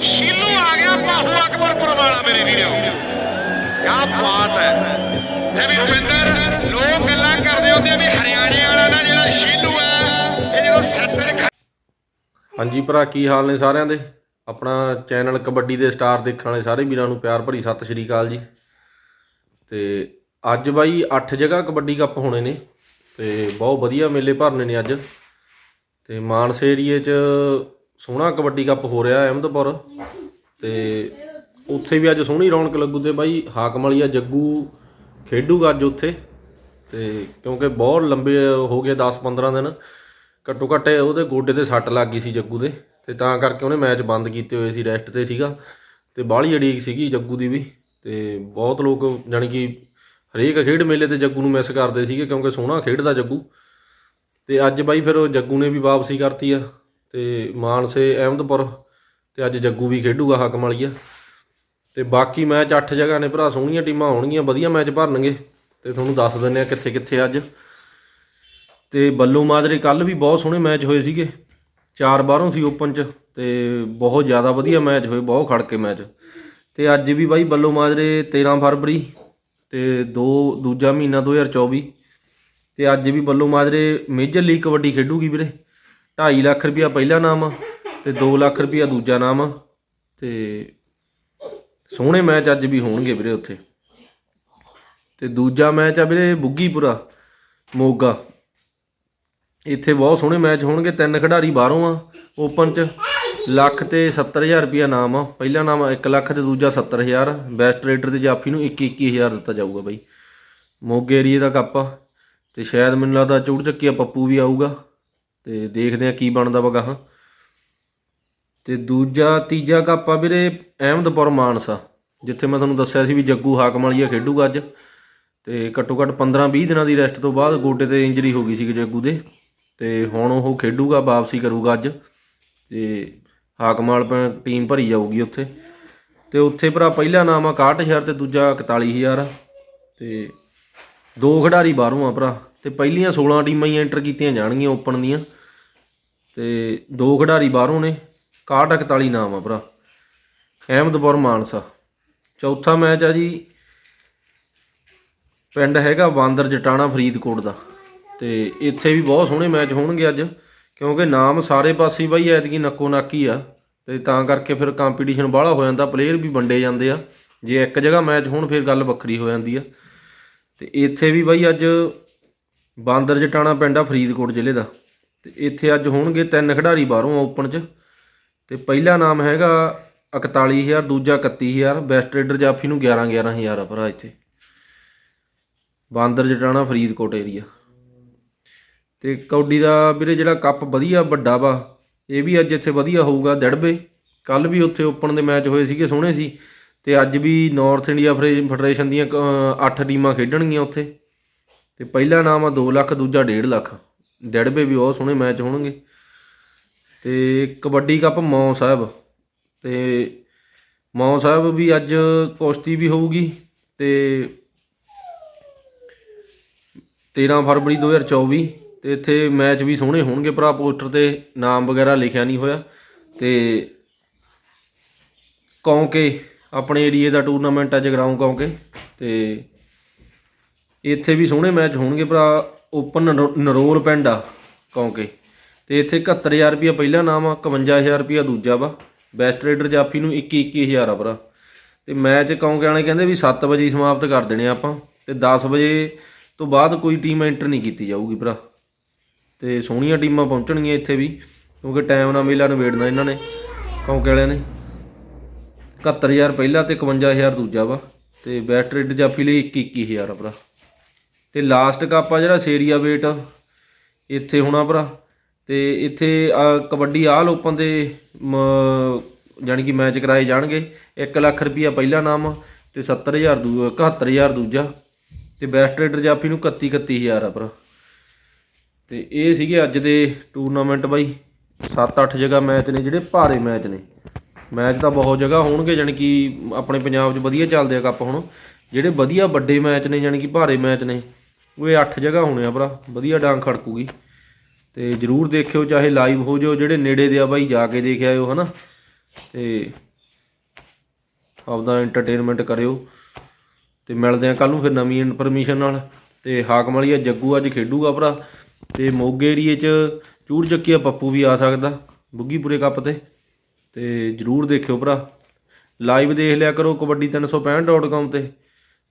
ਸ਼ੀਲੂ ਆ ਗਿਆ, ਬਾਹੂ ਅਕਬਰਪੁਰ ਵਾਲਾ ਮੇਰੇ ਵੀਰੋ। ਕੀ ਬਾਤ ਹੈ। ਇਹ ਵੀ ਰਵਿੰਦਰ, ਲੋਕ ਗੱਲਾਂ ਕਰਦੇ ਹੁੰਦੇ ਵੀ ਹਰਿਆਣੇ ਵਾਲਾ ਨਾ ਜਿਹੜਾ ਸ਼ੀਲੂ ਹੈ, ਇਹ ਜਦੋਂ ਸਿਰ ਹਾਂਜੀ ਭਰਾ, ਕੀ ਹਾਲ ਨੇ ਸਾਰਿਆਂ ਦੇ? ਆਪਣਾ ਚੈਨਲ ਕਬੱਡੀ ਦੇ ਸਟਾਰ ਦੇਖਣ ਵਾਲੇ ਸਾਰੇ ਵੀਰਾਂ ਨੂੰ ਪਿਆਰ ਭਰੀ ਸਤਿ ਸ਼੍ਰੀ ਅਕਾਲ ਜੀ। ਤੇ ਅੱਜ ਬਾਈ 8 ਜਗ੍ਹਾ ਕਬੱਡੀ ਕੱਪ ਹੋਣੇ ਨੇ ਤੇ ਬਹੁਤ ਵਧੀਆ ਮੇਲੇ ਭਰਨੇ ਨੇ ਅੱਜ। ਤੇ ਮਾਨਸੇ ਏਰੀਏ 'ਚ ਸੋਹਣਾ ਕਬੱਡੀ ਕੱਪ ਹੋ ਰਿਹਾ ਅਹਿਮਦਪੁਰ ਤੇ ਉੱਥੇ ਵੀ ਅੱਜ ਸੋਹਣੀ ਰੌਣਕ ਲੱਗੂ ਤੇ ਬਾਈ ਹਾਕਮ ਵਾਲੀਆ ਜੱਗੂ ਖੇਡੂਗਾ ਅੱਜ ਉੱਥੇ ਤੇ ਕਿਉਂਕਿ ਬਹੁਤ ਲੰਬੇ ਹੋ ਗਏ 10-15 ਦਿਨ, ਘੱਟੋ ਘੱਟ ਉਹਦੇ ਗੋਡੇ ਤੇ ਸੱਟ ਲੱਗ ਗਈ ਸੀ ਜੱਗੂ ਦੇ ਤੇ ਤਾਂ ਕਰਕੇ ਉਹਨੇ ਮੈਚ ਬੰਦ ਕੀਤੇ ਹੋਏ ਸੀ ਰੈਸਟ ਤੇ ਸੀਗਾ ਤੇ ਬਾਹਲੀ ਅੜੀਕ ਸੀਗੀ ਜੱਗੂ ਦੀ ਵੀ ਤੇ ਬਹੁਤ ਲੋਕ ਜਾਣੀ ਕਿ ਹਰੇਕ ਖੇਡ ਮੇਲੇ ਤੇ ਜੱਗੂ ਨੂੰ ਮਿਸ ਕਰਦੇ ਸੀਗੇ ਕਿਉਂਕਿ ਸੋਹਣਾ ਖੇਡਦਾ ਜੱਗੂ ਤੇ ਅੱਜ ਬਾਈ ਫਿਰ ਜੱਗੂ ਨੇ ਵੀ ਵਾਪਸੀ ਕਰਤੀ ਆ। ਤੇ ਮਾਨਸੇ ਅਹਿਮਦਪੁਰ ਤੇ ਅੱਜ ਜੱਗੂ ਵੀ ਖੇਡੂਗਾ ਹਾਕਮ ਵਾਲੀਆ। ਤੇ ਬਾਕੀ ਮੈਚ 8 ਜਗ੍ਹਾ ਨੇ ਭਰਾ, ਸੋਹਣੀਆਂ ਟੀਮਾਂ ਹੋਣਗੀਆਂ, ਵਧੀਆ ਮੈਚ ਭਰਨਗੇ। ਤੇ ਤੁਹਾਨੂੰ ਦੱਸ ਦਿੰਨੇ ਆ ਕਿੱਥੇ ਕਿੱਥੇ ਅੱਜ। ਤੇ ਬੱਲੂ ਮਾਜਰੇ ਕੱਲ ਵੀ ਬਹੁਤ ਸੋਹਣੇ ਮੈਚ ਹੋਏ ਸੀਗੇ। ਚਾਰ ਬਾਹਰੋਂ ਸੀ ਓਪਨ ਚ ਤੇ ਬਹੁਤ ਜ਼ਿਆਦਾ ਵਧੀਆ ਮੈਚ ਹੋਏ, ਬਹੁਤ ਖੜਕੇ ਮੈਚ। ਤੇ ਅੱਜ ਵੀ ਬਾਈ ਬੱਲੂ ਮਾਜਰੇ 13 ਫਰਵਰੀ ਤੇ ਦੋ, ਦੂਜਾ ਮਹੀਨਾ 2024 ਤੇ ਅੱਜ ਵੀ ਬੱਲੂ ਮਾਜਰੇ ਮੇਜਰ ਲੀਗ ਕਬੱਡੀ ਖੇਡੂਗੀ ਵੀਰੇ। 2.5 ਲੱਖ ਰੁਪਇਆ ਪਹਿਲਾ ਨਾਮ ਆ ਤੇ 2 ਲੱਖ ਰੁਪਇਆ ਦੂਜਾ ਨਾਮ ਆ। ਤੇ ਸੋਹਣੇ ਮੈਚ ਅੱਜ ਵੀ ਹੋਣਗੇ ਵੀਰੇ ਉੱਥੇ। ਤੇ ਦੂਜਾ ਮੈਚ ਆ ਵੀਰੇ ਬੁੱਗੀਪੁਰਾ, ਮੋਗਾ। ਇੱਥੇ ਬਹੁਤ ਸੋਹਣੇ ਮੈਚ ਹੋਣਗੇ, ਤਿੰਨ ਖਿਡਾਰੀ ਬਾਹਰੋਂ ਆ ਓਪਨ ਚ। ਲੱਖ ਤੇ 70000 ਰੁਪਿਆ ਨਾਮ ਆ। ਪਹਿਲਾ ਨਾਮ 1 ਲੱਖ ਤੇ ਦੂਜਾ 70000 ਬੈਸਟ ਰੇਡਰ ਤੇ ਜਾਫੀ ਨੂੰ 21 21000 ਦਿੱਤਾ ਜਾਊਗਾ ਬਾਈ। ਮੋਗੇ ਏਰੀਏ ਦਾ ਕੱਪ ਆ। ਤੇ ਸ਼ਾਇਦ ਮੈਨੂੰ ਲੱਗਦਾ ਚੂੜ ਚੱਕੀਆ ਪੱਪੂ ਵੀ ਆਊਗਾ। ਤੇ ਦੇਖਦੇ ਆ ਕੀ ਬਣਦਾ ਵਾ ਗਾਹਾਂ। ਤੇ ਦੂਜਾ, ਤੀਜਾ ਕੱਪ ਆ ਵੀਰੇ ਅਹਿਮਦਪੁਰ ਮਾਨਸਾ, ਜਿੱਥੇ ਮੈਂ ਤੁਹਾਨੂੰ ਦੱਸਿਆ ਸੀ ਵੀ ਜੱਗੂ ਹਾਕਮ ਵਾਲੀਆ ਖੇਡੂਗਾ ਅੱਜ। ਤੇ ਘੱਟੋ ਘੱਟ 15-20 ਦਿਨਾਂ ਦੀ ਰੈਸਟ ਤੋਂ ਬਾਅਦ ਗੋਡੇ ਤੇ ਇੰਜਰੀ ਹੋ ਗਈ ਸੀ ਜੱਗੂ ਦੇ। ਤੇ ਹੁਣ ਉਹ ਖੇਡੂਗਾ, ਵਾਪਸੀ ਕਰੂਗਾ ਅੱਜ। ਤੇ ਹਾਕਮਾਲ ਪੈ ਟੀਮ ਭਰੀ ਜਾਊਗੀ ਉੱਥੇ। ਤੇ ਉੱਥੇ ਭਰਾ ਪਹਿਲਾ ਨਾਮ ਆ 61000 ਤੇ ਦੂਜਾ 41000 ਤੇ ਦੋ ਖਿਡਾਰੀ ਬਾਹਰੋਂ ਆ ਭਰਾ। ਤੇ ਪਹਿਲੀਆਂ 16 ਟੀਮਾਂ ਹੀ ਐਂਟਰ ਕੀਤੀਆਂ ਜਾਣਗੀਆਂ ਓਪਨ ਦੀਆਂ। ਤੇ ਦੋ ਖਿਡਾਰੀ ਬਾਹਰੋਂ ਨੇ 61 41 ਨਾਮ ਆ ਭਰਾ। ਅਹਿਮਦਪੁਰ ਮਾਨਸਾ। ਚੌਥਾ ਮੈਚ ਆ ਜੀ, ਪਿੰਡ ਹੈਗਾ ਬਾਂਦਰ ਜਟਾਣਾ ਫਰੀਦਕੋਟ ਦਾ। ਤੇ ਇੱਥੇ ਵੀ ਬਹੁਤ ਸੋਹਣੇ ਮੈਚ ਹੋਣਗੇ ਅੱਜ, ਕਿਉਂਕਿ ਨਾਮ ਸਾਰੇ ਪਾਸੇ ਬਾਈ ਐਤਕੀ ਨੱਕੋ ਨਾਕੀ ਆ। ਤੇ ਤਾਂ ਕਰਕੇ ਫਿਰ ਕੰਪੀਟੀਸ਼ਨ ਬਾਹਲਾ ਹੋ ਜਾਂਦਾ ਪਲੇਅਰ ਵੀ ਵੰਡੇ ਜਾਂਦੇ ਆ। ਜੇ ਇੱਕ ਜਗ੍ਹਾ ਮੈਚ ਹੋਣ, ਫਿਰ ਗੱਲ ਵੱਖਰੀ ਹੋ ਜਾਂਦੀ ਆ। ਤੇ ਇੱਥੇ ਵੀ ਬਾਈ ਅੱਜ ਬਾਂਦਰ ਜਟਾਣਾ ਪਿੰਡ ਆ ਫਰੀਦਕੋਟ ਜ਼ਿਲ੍ਹੇ ਦਾ। ਤੇ ਇੱਥੇ ਅੱਜ ਹੋਣਗੇ ਤਿੰਨ ਖਿਡਾਰੀ ਬਾਹਰੋਂ ਓਪਨ 'ਚ। ਤੇ ਪਹਿਲਾ ਨਾਮ ਹੈਗਾ 41000 ਦੂਜਾ 31000 ਬੈਸਟ ਰੇਡਰ ਜਾਫੀ ਨੂੰ 11 11000 ਆ ਭਰਾ ਇੱਥੇ। ਬਾਂਦਰ ਜਟਾਣਾ ਫਰੀਦਕੋਟ ਏਰੀਆ ਤੇ ਕੌਡੀ ਦਾ ਵੀਰੇ ਜਿਹੜਾ ਕੱਪ ਵਧੀਆ ਵੱਡਾ ਵਾ, ਇਹ ਵੀ ਅੱਜ ਇੱਥੇ ਵਧੀਆ ਹੋਊਗਾ ਦੜਬੇ। ਕੱਲ ਵੀ ਉੱਥੇ ਓਪਨ ਦੇ ਮੈਚ ਹੋਏ ਸੀਗੇ, ਸੋਹਣੇ ਸੀ। ਤੇ ਅੱਜ ਵੀ ਨਾਰਥ ਇੰਡੀਆ ਫਰੇ- ਫੈਡਰੇਸ਼ਨ ਦੀਆਂ 8 ਟੀਮਾਂ ਖੇਡਣਗੀਆਂ ਉੱਥੇ। ਤੇ ਪਹਿਲਾ ਨਾਮ ਆ 2 ਲੱਖ, ਦੂਜਾ 1.5 ਲੱਖ। ਦੜਬੇ ਵੀ ਬਹੁਤ ਸੋਹਣੇ ਮੈਚ ਹੋਣਗੇ। ਤੇ ਕਬੱਡੀ ਕੱਪ ਮੌ ਸਾਹਿਬ। ਤੇ ਮੌ ਸਾਹਿਬ ਵੀ ਅੱਜ ਕੁਸ਼ਤੀ ਵੀ ਹੋਊਗੀ। ਤੇ 13 ਫਰਵਰੀ 2024 ਤੇ ਇੱਥੇ ਮੈਚ ਵੀ ਸੋਹਣੇ ਹੋਣਗੇ ਭਰਾ ਪੋਸਟਰ ਤੇ ਨਾਮ ਵਗੈਰਾ ਲਿਖਿਆ ਨਹੀਂ ਹੋਇਆ। ਤੇ ਕੌਂਕੇ, ਆਪਣੇ ਏਰੀਏ ਦਾ ਟੂਰਨਾਮੈਂਟ ਆ ਜਗਰਾਉਂ ਕੌਂਕੇ। ਤੇ ਇੱਥੇ ਵੀ ਸੋਹਣੇ ਮੈਚ ਹੋਣਗੇ ਭਰਾ। ਓਪਨ ਨਰੋਲ ਪਿੰਡ ਆ, ਕੌਂਕੇ। ਤੇ ਇੱਥੇ 71000 ਰੁਪਿਆ ਪਹਿਲਾ ਨਾਮ ਆ 51000 ਰੁਪਿਆ ਦੂਜਾ ਵਾ। ਬੈਸਟ ਰੇਡਰ ਜਾਫੀ ਨੂੰ 21 21000 ਆ ਭਰਾ। ਤੇ ਮੈਚ ਕੌਂਕੇ ਵਾਲੇ ਕਹਿੰਦੇ ਵੀ 7 ਵਜੇ ਸਮਾਪਤ ਕਰ ਦੇਣੇ ਆਪਾਂ। ਤੇ 10 ਵਜੇ ਤੋਂ ਬਾਅਦ ਕੋਈ ਟੀਮ ਐਂਟਰ ਨਹੀਂ ਕੀਤੀ ਜਾਊਗੀ ਭਰਾ। ਤੇ ਸੋਹਣੀਆਂ ਟੀਮਾਂ ਪਹੁੰਚਣਗੀਆਂ ਇੱਥੇ ਵੀ, ਕਿਉਂਕਿ ਟਾਈਮ ਨਾਲ ਮੇਲਾ ਨਿਬੇੜਨਾ ਇਹਨਾਂ ਨੇ, ਕੌਂਕੇ ਵਾਲਿਆਂ ਨੇ। 71000 ਪਹਿਲਾ ਤੇ 51000 ਦੂਜਾ ਵਾ। ਤੇ ਬੈਸਟ ਰੇਡਰ ਜਾਫੀ ਲਈ 21 21000 ਆ ਭਰਾ। ਤੇ ਲਾਸਟ ਕੱਪ ਆ ਜਿਹੜਾ ਸੇਰੀਆ ਵੇਟ ਇੱਥੇ ਹੋਣਾ ਭਰਾ। ਤੇ ਇੱਥੇ ਕਬੱਡੀ ਆਲ ਓਪਨ ਦੇ, ਮ- ਜਾਣੀ ਕਿ ਮੈਚ ਕਰਾਏ ਜਾਣਗੇ। 1 ਲੱਖ ਰੁਪਈਆ ਪਹਿਲਾ ਨਾਮ ਤੇ 70000 ਦੂ 71000 ਦੂਜਾ। ਤੇ ਬੈਸਟ ਰੇਡਰ ਜਾਫੀ ਨੂੰ 31 31000 ਆ ਭਰਾ। ਤੇ ਇਹ ਸੀਗੇ ਅੱਜ ਦੇ ਟੂਰਨਾਮੈਂਟ ਬਾਈ। 7-8 ਜਗ੍ਹਾ ਮੈਚ ਨੇ, ਜਿਹੜੇ ਭਾਰੇ ਮੈਚ ਨੇ। ਮੈਚ ਤਾਂ ਬਹੁਤ ਜਗ੍ਹਾ ਹੋਣਗੇ, ਜਾਣੀ ਕਿ ਆਪਣੇ ਪੰਜਾਬ 'ਚ ਵਧੀਆ ਚੱਲਦੇ ਆ ਕੱਪ ਹੁਣ। ਜਿਹੜੇ ਵਧੀਆ ਵੱਡੇ ਮੈਚ ਨੇ, ਜਾਣੀ ਕਿ ਭਾਰੇ ਮੈਚ ਨੇ। ਉਹ ਇਹ 8 ਜਗ੍ਹਾ ਹੋਣੇ ਆ ਭਰਾ, ਵਧੀਆ ਡਾਂਗ ਖੜਕੂਗੀ। ਤੇ ਜਰੂਰ ਦੇਖਿਓ, ਚਾਹੇ ਲਾਈਵ ਹੋ ਜਾਓ, ਜਿਹੜੇ ਨੇੜੇ ਦੇ ਆ ਬਾਈ, ਜਾ ਕੇ ਦੇਖ ਆਇਓ, ਹਨਾ। ਤੇ ਆਪਦਾ ਐਂਟਰਟੇਨਮੈਂਟ ਕਰਿਓ। ਤੇ ਮਿਲਦੇ ਆ ਕੱਲ ਨੂੰ ਫਿਰ ਨਵੀਂ ਇਨਫੋਰਮੇਸ਼ਨ ਨਾਲ। ਤੇ ਹਾਕਮ ਵਾਲੀਆ ਜੱਗੂ ਅੱਜ ਖੇਡੂਗਾ ਭਰਾ। ਤੇ ਮੋਗੇ ਏਰੀਏ ਚ ਚੂੜ ਚੱਕੀਆ ਪੱਪੂ ਵੀ ਆ ਸਕਦਾ, ਬੁੱਗੀਪੁਰੇ ਕੱਪ ਤੇ। ਤੇ ਜਰੂਰ ਦੇਖਿਓ ਭਰਾ। ਲਾਈਵ ਦੇਖ ਲਿਆ ਕਰੋ ਕਬੱਡੀ 365.com ਤੇ।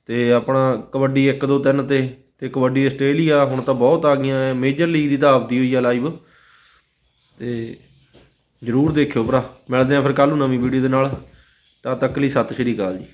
ਤੇ ਆਪਣਾ ਕਬੱਡੀ 1 2 3 ਤੇ। ਤੇ ਕਬੱਡੀ ਆਸਟ੍ਰੇਲੀਆ ਹੁਣ ਤਾਂ ਬਹੁਤ ਆ ਗਈਆਂ ਐ। ਮੇਜਰ ਲੀਗ ਦੀ ਤਾਂ ਆਪਦੀ ਹੋਈ ਆ ਲਾਈਵ ਤੇ ਜਰੂਰ ਦੇਖਿਓ ਭਰਾ। ਮਿਲਦੇ ਆ ਫਿਰ ਕੱਲ ਨੂੰ ਨਵੀਂ ਵੀਡੀਓ ਦੇ ਨਾਲ। ਤਦ ਤੱਕ ਲਈ ਸਤਿ ਸ਼੍ਰੀ ਅਕਾਲ ਜੀ।